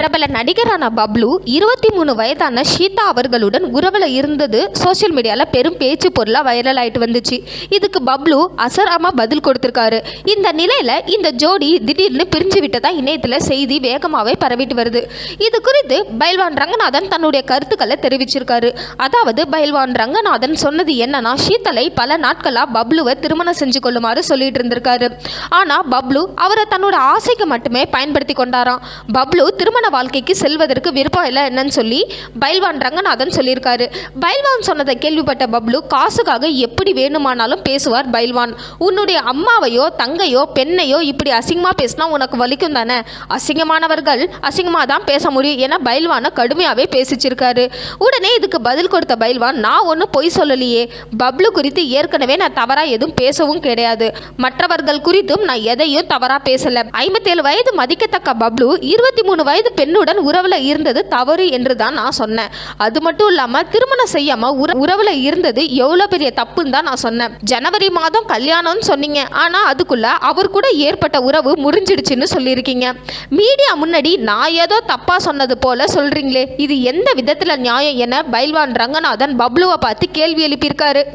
பிரபல நடிகரான பப்ளு இருபத்தி மூணு வயதான ஷீதா அவர்களுடன் உறவில் இருந்தது சோஷியல் மீடியாவில் பெரும் பேச்சு பொருளாக வைரல் ஆயிட்டு வந்துச்சு. இதுக்கு பப்ளு அசராமா பதில் கொடுத்துருக்காரு. இந்த நிலையில் இந்த ஜோடி திடீர்னு பிரிஞ்சு விட்டதா இணையத்தில் செய்தி வேகமாகவே பரவிட்டு வருது. இது குறித்து பைல்வான் ரங்கநாதன் தன்னுடைய கருத்துக்களை தெரிவிச்சிருக்காரு. அதாவது பைல்வான் ரங்கநாதன் சொன்னது என்னன்னா ஷீதலை பல நாட்களாக பப்ளுவை திருமணம் செஞ்சு கொள்ளுமாறு சொல்லிட்டு இருந்திருக்காரு. ஆனால் பப்ளு அவரை தன்னோட ஆசைக்கு மட்டுமே பயன்படுத்தி கொண்டாராம். பப்ளு திருமண வாழ்க்கைக்கு செல்வதற்கு விருப்பம் இல்லை என்னன்னு சொல்லி பைல்வான் ரங்கநாதன் சொல்லியிருக்காரு. பைல்வான் சொன்னதை கேள்விப்பட்ட பப்ளு காசுக்காக எப்படி வேணுமானாலும் பேசுவார் பைல்வான். உன்னுடைய அம்மாவையோ தங்கையோ பெண்ணையோ இப்படி அசிங்கமாக பேசினா உனக்கு வலிக்கும் தானே? அசிங்கமானவர்கள் அசிங்கமாக தான் பேச முடியும் ஏன்னா பைல்வானை கடுமையாகவே பேசிச்சிருக்காரு. உடனே இதுக்கு பதில் கொடுத்த பைல்வான் நான் ஒன்றும் பொய் சொல்லலையே. பப்ளு குறித்து ஏற்கனவே நான் தவறாக எதுவும் பேசவும் கிடையாது. மற்றவர்கள் குறித்தும் நான் எதையும் தவறாக பேசலை. ஐம்பத்தேழு வயது மதிக்கத்தக்க பப்ளு இருபத்தி மூணு வயது பெண்ணுடன் உறவில் இருந்தது தவறு என்று தான் நான் சொன்னேன். அது மட்டும் இல்லாமல் திருமணம் செய்யாமல் உற உறவில் இருந்தது எவ்வளோ பெரிய தப்புன்னு தான் நான் சொன்னேன். ஜனவரி மாதம் கல்யாணம்னு சொன்னீங்க. ஆனால் அதுக்குள்ள அவர் கூட ஏற்பட்ட உறவு முறிஞ்சிடுச்சுன்னு சொல்லியிருக்கீங்க. மீடியா முன்னாடி நான் ஏதோ தப்பாக சொன்னது போல சொல்கிறீங்களே இது எந்த விதத்தில் நியாயம் என பைல்வான் ரங்கநாதன் பப்ளுவை பார்த்து கேள்வி எழுப்பியிருக்காரு.